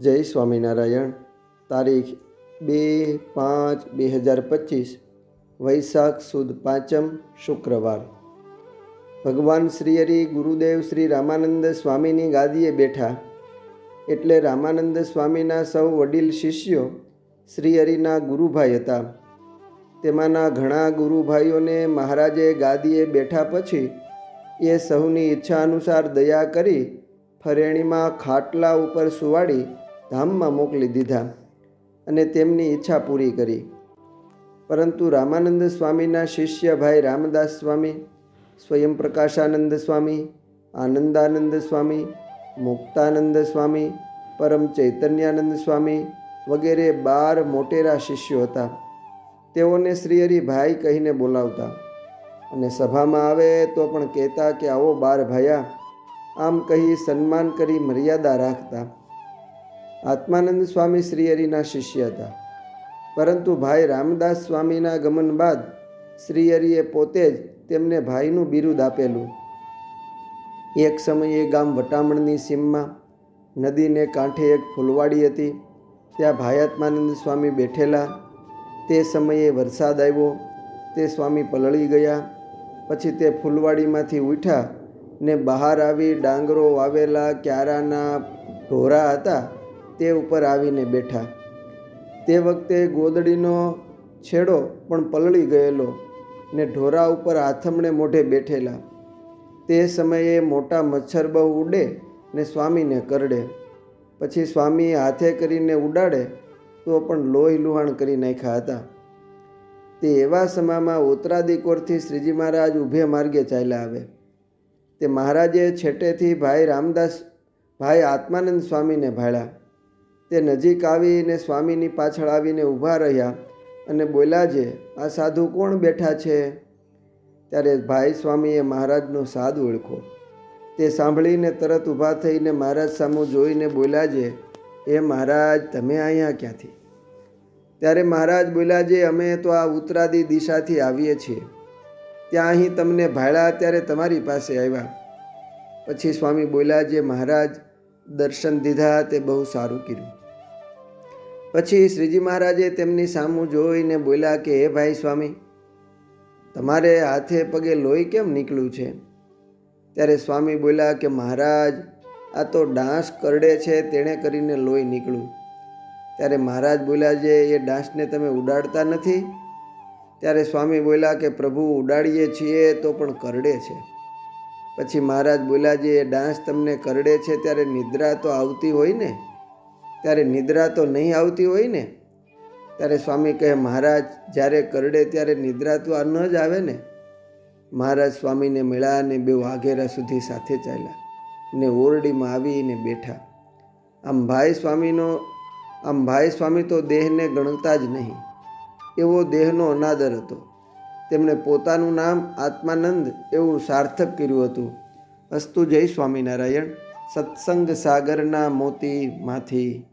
જય સ્વામિનારાયણ. તારીખ બે પાંચ બે હજાર પચીસ, વૈશાખ સુદ પાંચમ શુક્રવાર. ભગવાન શ્રી હરિ ગુરુદેવ શ્રી રામાનંદ સ્વામીની ગાદીએ બેઠા. એટલે રામાનંદ સ્વામીના સૌ વડીલ શિષ્યો શ્રી હરિના ગુરુભાઈ હતા. તેમાંના ઘણા ગુરુભાઈઓને મહારાજે ગાદીએ બેઠા પછી એ સૌની ઈચ્છા અનુસાર દયા કરી ફરેણીમાં ખાટલા ઉપર સુવાડી ધામમાં મોકલી દીધા અને તેમની ઈચ્છા પૂરી કરી. પરંતુ રામાનંદ સ્વામીના શિષ્ય ભાઈ રામદાસ સ્વામી, સ્વયં પ્રકાશાનંદ સ્વામી, આનંદાનંદ સ્વામી, મુક્તાનંદ સ્વામી, પરમ ચૈતન્યાનંદ સ્વામી વગેરે બાર મોટેરા શિષ્યો હતા. તેઓને શ્રીહરિ ભાઈ કહીને બોલાવતા અને સભામાં આવે તો પણ કહેતા કે આવો બાર ભાયા, આમ કહી સન્માન કરી મર્યાદા રાખતા. આત્માનંદ સ્વામી શ્રી હરિના શિષ્ય હતા. પરંતુ ભાઈ રામદાસ સ્વામીના ગમન બાદ શ્રી હરિએ પોતે જ તેમને ભાઈનું બિરુદ આપેલું. એક સમયે ગામ વટામણની સીમમાં નદીને કાંઠે એક ફૂલવાડી હતી. ત્યાં ભાયાત્માનંદ સ્વામી બેઠેલા. તે સમયે વરસાદ આવ્યો. તે સ્વામી પલળી ગયા. પછી તે ફૂલવાડીમાંથી ઉઠ્યા ને બહાર આવી ડાંગરો વાવેલા ક્યારાના ઢોરા હતા. તે ઉપર આવીને બેઠા. તે વખતે ગોદડીનો છેડો પણ પલળી ગયેલો ને ઢોરા ઉપર આથમણે મોઢે બેઠેલા. તે સમયે મોટા મચ્છર બહુ ઉડે ને સ્વામીને કરડે. પછી સ્વામી હાથે કરીને ઉડાડે તો પણ લોહી લુહાણ કરી નાખ્યા હતા. તે એવા સમયમાં ઉત્તરાદિકોરથી શ્રીજી મહારાજ ઊભે માર્ગે ચાલ્યા આવે. તે મહારાજે છેટેથી ભાઈ રામદાસ, ભાઈ આત્માનંદ સ્વામીને ભાળ્યા. તે નજીક આવીને સ્વામીની પાછળ આવીને ઊભા રહ્યા અને બોલ્યા છે, આ સાધુ કોણ બેઠા છે? ત્યારે ભાઈ સ્વામીએ મહારાજનો સાદ ઓળખો. તે સાંભળીને તરત ઊભા થઈને મહારાજ સામુ જોઈને બોલ્યા છે, એ મહારાજ, તમે અહીંયા ક્યાંથી? ત્યારે મહારાજ બોલ્યા છે, અમે તો આ ઉત્તરાદી દિશાથી આવીએ છીએ. ત્યાં અહીં તમને ભાળ્યા ત્યારે તમારી પાસે આવ્યા. પછી સ્વામી બોલ્યા જે મહારાજ દર્શન દીધા તે બહુ સારું કર્યું. પછી શ્રીજી મહારાજે તેમની સામું જોઈને બોલ્યા કે, હે ભાઈ સ્વામી, તમારે હાથે પગે લોહી કેમ નીકળ્યું છે? ત્યારે સ્વામી બોલ્યા કે, મહારાજ, આ તો ડાંસ કરડે છે, તેણે કરીને લોહી નીકળ્યું. ત્યારે મહારાજ બોલ્યા જે એ ડાંસને તમે ઉડાડતા નથી? ત્યારે સ્વામી બોલ્યા કે, પ્રભુ, ઉડાડીએ છીએ તો પણ કરડે છે. પછી મહારાજ બોલાજી એ ડાન્સ તમને કરડે છે ત્યારે નિદ્રા તો આવતી હોય ને? ત્યારે નિદ્રા તો નહીં આવતી હોય ને? ત્યારે સ્વામી કહે, મહારાજ, જ્યારે કરડે ત્યારે નિદ્રા તો આ ન જ આવે ને? મહારાજ સ્વામીને મળ્યા અને બે વાઘેરા સુધી સાથે ચાલ્યા ને ઓરડીમાં આવીને બેઠા. આમ ભાઈ સ્વામીનો, આમ ભાઈ સ્વામી તો દેહને ગણતા જ નહીં. એવો દેહનો અનાદર હતો. તેમણે પોતાનું નામ આત્માનંદ એવું સાર્થક કર્યું હતું. અસ્તુ જય સ્વામિનારાયણ. સત્સંગ સાગરના મોતીમાંથી